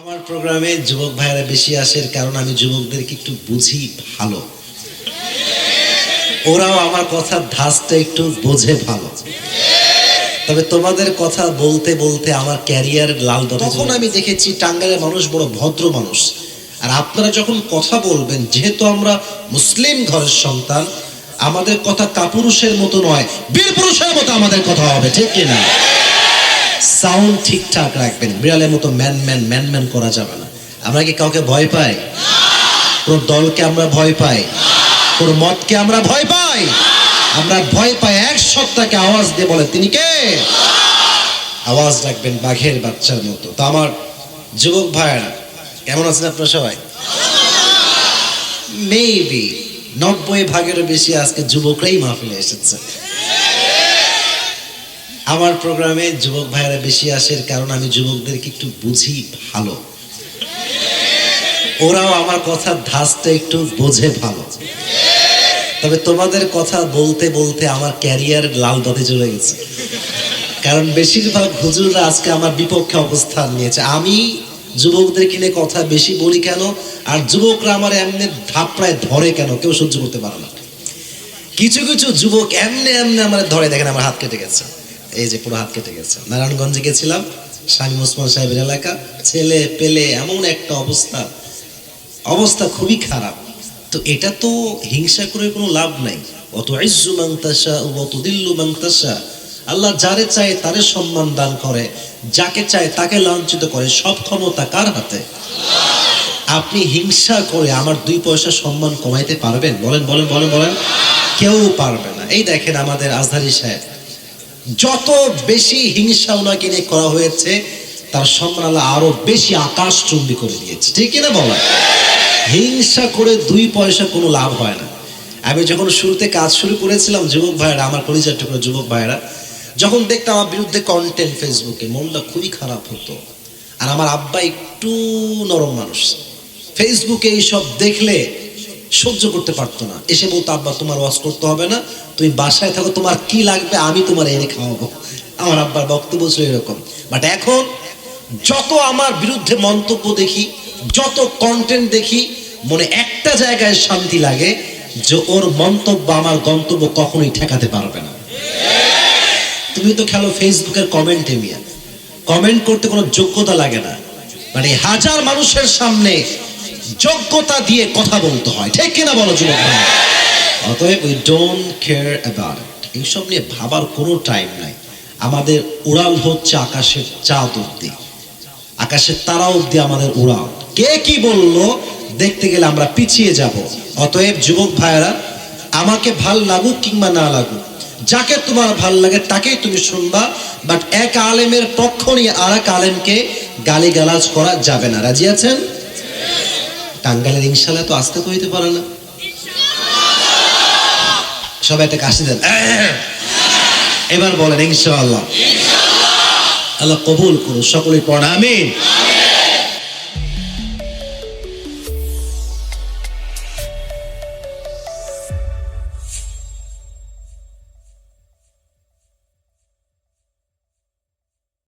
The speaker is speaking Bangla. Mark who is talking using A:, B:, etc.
A: আমার প্রোগ্রামে যুবক ভাইয়েরা বেশি আসে, এর কারণ আমি যুবকদেরকে একটু বুঝি ভালো। ওরাও আমার কথার ধাঁচটা একটু বোঝে ভালো। তবে তোমাদের কথা বলতে বলতে আমার ক্যারিয়ার লাল তখন আমি দেখেছি টাঙ্গাইলের মানুষ বড় ভদ্র মানুষ। আর আপনারা যখন কথা বলবেন, যেহেতু আমরা মুসলিম ঘরের সন্তান, আমাদের কথা কাপুরুষের মতো নয় বীর পুরুষের মতো আমাদের কথা হবে, ঠিক কিনা? সাউন্ড ঠিকঠাক রাখবেন। বিড়ালের মতো ম্যান ম্যান ম্যান ম্যান করা যাবে না। আমরা কি কাউকে ভয় পাই? কোন দলকে আমরা ভয় পাই। কোন মতকে আমরা ভয় পাই। আমরা ভয় পাই এক সত্তাকে আওয়াজ দিয়ে বলে, তিনি কে? আওয়াজ রাখবেন বাঘের বাচ্চার মতো। তো আমার যুবক ভাইয়েরা, কেমন আছেন আপনারা সবাই? মেবি নব্বই ভাগেরও বেশি আজকে যুবকরাই মাহফিলে এসেছে। আমার প্রোগ্রামে যুবক ভাইয়েরা বেশি আসে কারণ আমি যুবকদেরকে একটু বুঝি ভালো। ওরাও আমার কথার ধাঁচটা একটু বোঝে ভালো। তবে তোমাদের কথা বলতে বলতে আমার ক্যারিয়ার লাল দতে চলে গেছে। কারণ বেশিরভাগ হুজুররা আজকে আমার বিপক্ষে অবস্থান নিয়েছে। আমি যুবকদের কিনে কথা বেশি বলি কেন? আর যুবকরা আমার এমনি ধাপড়ায় ধরে কেন? কেউ সহ্য করতে পারে না। কিছু কিছু যুবক এমনি এমনি আমার ধরে দেখেন আমার হাত কেটে গেছে। এই যে পুরো হাত কেটে গেছে। নারায়ণগঞ্জে গেছিলাম স্বামী ওসমান সাহেবের এলাকা। ছেলে পেলে এমন একটা অবস্থা। অবস্থা খুবই খারাপ। তো এটা তো হিংসা করে কোনো লাভ নাই। অত ইজ্জু মাংতাসা অত দিল্লু মাংতাসা আল্লাহ যারে চায় তারে সম্মান দান করে। যাকে চায় তাকে লাঞ্ছিত করে। সব ক্ষমতা কার হাতে? আপনি হিংসা করে আমার দুই পয়সা সম্মান কমাইতে পারবেন? বলেন বলেন বলেন বলেন। কেউ পারবে না। এই দেখেন আমাদের আজহারি সাহেব। যত বেশি হিংসা ওনাকে নিয়ে করা হয়েছে, তার সম্মান আরও বেশি আকাশ চুম্বি করে দিয়েছে। ঠিক না বলা? হিংসা করে দুই পয়সা কোনো লাভ হয় না। আমি যখন শুরুতে কাজ শুরু করেছিলাম, যুবক ভাইয়েরা, আমার পরিচয় টুকরো যুবক ভাইয়েরা, যখন দেখতাম আমার বিরুদ্ধে কন্টেন্ট ফেসবুকে মনটা খুবই খারাপ হতো। আর আমার আব্বা একটু নরম মানুষ। ফেসবুকে এইসব দেখলে সহ্য করতে পারতো না। এসে বলতো, আব্বা, তোমার ওয়াজ করতে হবে না। তুমি বাসায় থাকো, তোমার কি লাগবে আমি তোমার এনে খাওয়াবো। আমার আব্বার বক্তব্য ছিল এরকম। বাট এখন যত আমার বিরুদ্ধে মন্তব্য দেখি, যত কন্টেন্ট দেখি, মনে একটা জায়গায় শান্তি লাগে যে ওর মন্তব্য আমার গন্তব্য কখনোই ঠেকাতে পারবে না। তুমি তো খেলো ফেসবুকের কমেন্টে মিয়া। কমেন্ট করতে কোনো যোগ্যতা লাগে না। মানে হাজার মানুষের সামনে যোগ্যতা দিয়ে কথা বলতে হয়। ঠিক কিনা বলো যুবক? অতএব উই ডোন্ট কেয়ার অ্যাবাউট এইসব নিয়ে ভাবার কোনো টাইম নাই। আমাদের উড়াল হচ্ছে আকাশের চাঁদ অব্দি। আকাশের তারা অব্দি আমাদের উড়াল। কে কি বলল? দেখতে গেলে আমরা পিছিয়ে যাব। অতএব যুবক ভাইয়েরা, আমাকে ভালো লাগুক কিংবা না লাগুক, যাকে তোমার ভালো লাগে তাকেই তুমি শুনবা বাট এক আলেমের পক্ষ নিয়ে আর এক আলেমকে গালি গালাজ করা যাবে না। রাজি আছেন? টাঙ্গালের ইনশাল্লাহ তো আসতে তো হইতে পারে না। সবাই একটা কাশি দেন। এবার বলেন ইনশাআল্লাহ আল্লাহ কবুল করুন সকলে পড়া, আমিন।